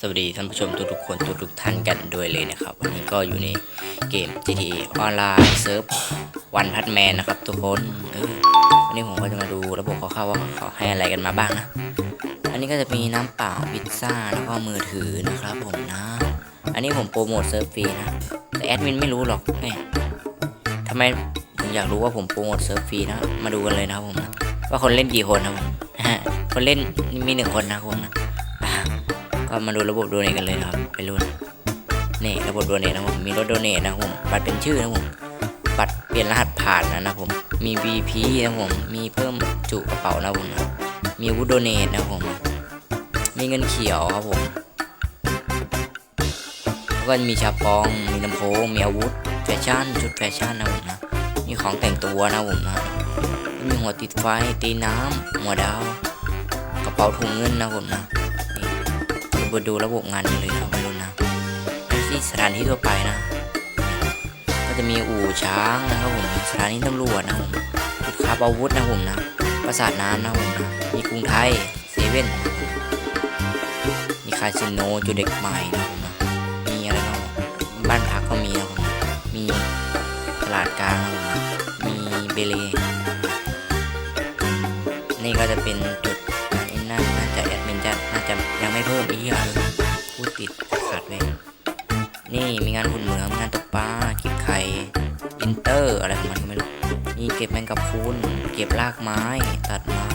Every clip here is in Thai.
สวัสดีท่านผู้ชมทุกๆคนทุกๆท่านกันด้วยเลยนะครับ วันนี้ก็อยู่ในเกม GTA ออนไลน์เซิร์ฟวันพัทแมนนะครับทุกคนวันนี้ผมก็จะมาดูระบบเขาเข้าๆว่าเขาให้อะไรกันมาบ้างนะ อันนี้ก็จะมีน้ำเปล่าพิซซ่าแล้วก็มือถือนะครับผมนะ อันนี้ผมโปรโมทเซิร์ฟฟรีนะ แต่แอดมินไม่รู้หรอกแหมทำไมถึงอยากรู้ว่าผมโปรโมทเซิร์ฟฟรีนะ มาดูกันเลยนะครับผมนะว่าคนเล่นกี่คนนะผมคนเล่นมีหนึ่งคนนะครับผมนะ ก็มาดูระบบโดเนทกันเลยนะครับ ไปรุ่นนี่ระบบโดเนทนะผมมีรถโดเนทนะผมบัตรเป็นชื่อนะผมบัตรเปลี่ยนรหัสผ่านนะนะผมมี VP นะผมมีเพิ่มจุกระเป๋านะผมมีวุธโดเนทนะผมมีเงินเขียวครับผมแล้วก็มีชาปอง มีลำโพงมีอาวุธแฟชั่นชุดแฟชั่นนะผมนะมีของแต่งตัวนะผมนะมีหัวติดไฟตีน้ำหัวดาวกระเป๋าถุงเงินนะผมนะ มาดูระบบงานกันเลยครับไม่รู้นะที่สถานที่ทั่วไปนะ ก็จะมีอู่ช้างนะครับผมสถานีตำรวจนะผมจุดค้าอาวุธนะผมนะปราสาทน้ำนะผมนะมีกรุงไทยเซเว่นมีคาสิโนจุดเด็กใหม่นะผมนะมีอะไรบ้างบ้านพักก็มีนะผมมีตลาดกลางนะผมนะมีเบเลนี่ก็จะเป็น อินเตอร์อะไรของมันก็ไม่รู้นี่เก็บแมงกะพรุนเก็บรากไม้ ตัดไม้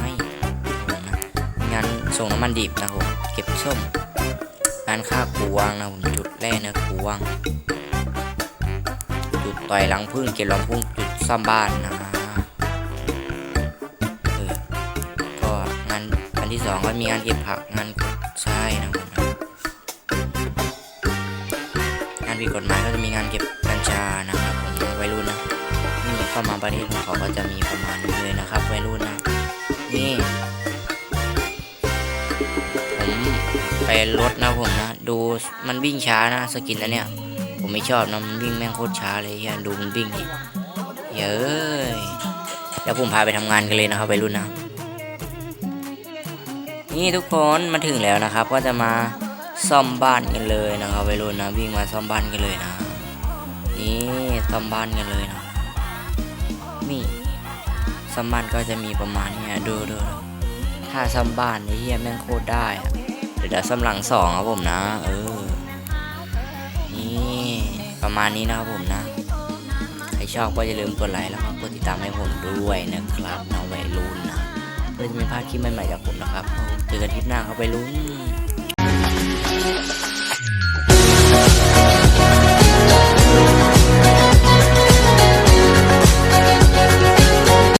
นะมีงานส่งน้ำมันดิบนะครับผมเก็บส้มงานฆ่าครูวางนะผมจุดแร่เนื้อครูวาง จุดต่อยหลังพึ่งเก็บหลังพึ่งจุดซ่อมบ้านนะก็งานอันที่สองก็มีงานเก็บผักงานใช่นะผม ผิดกฎหมายก็จะมีงานเก็บกัญชานะครับผมวัยรุ่นนะนี่เข้ามาประเทศของเขาก็จะมีประมาณนี้เลยนะครับวัยรุ่นนะนี่ผมไปรถนะผมนะ ดูมันวิ่งช้านะสกินอันเนี้ยผมไม่ชอบนะมันวิ่งแม่งโคตรช้าเลยเฮียดูมันวิ่งดิเย้ยแล้วผมพาไปทำงานกันเลยนะครับวัยรุ่นนะนี่ทุกคนมาถึงแล้วนะครับ ก็จะมา ซ่อมบ้านกันเลยนะครับวัยรุ่นนะวิ่งมาซ่อมบ้านกันเลยนะ นี่ซ่อมบ้านกันเลยนะนี่ซ่อมบ้านก็จะมีประมาณเนี้ยดูดูดูถ้าซ่อมบ้านนี่เฮียแม่งโคตรได้อะเดี๋ยวเดี๋ยวซ่อมหลังสองครับผมนะ เออนี่ประมาณนี้นะครับผมนะใครชอบก็อย่าลืมกดไลค์แล้วก็กดติดตามให้ผมด้วยนะครับนะวัยรุ่นนะเพื่อจะไม่พลาดคลิปใหม่ๆจากผมนะครับเจอกันคลิปหน้าครับไปลุ้น Thank you.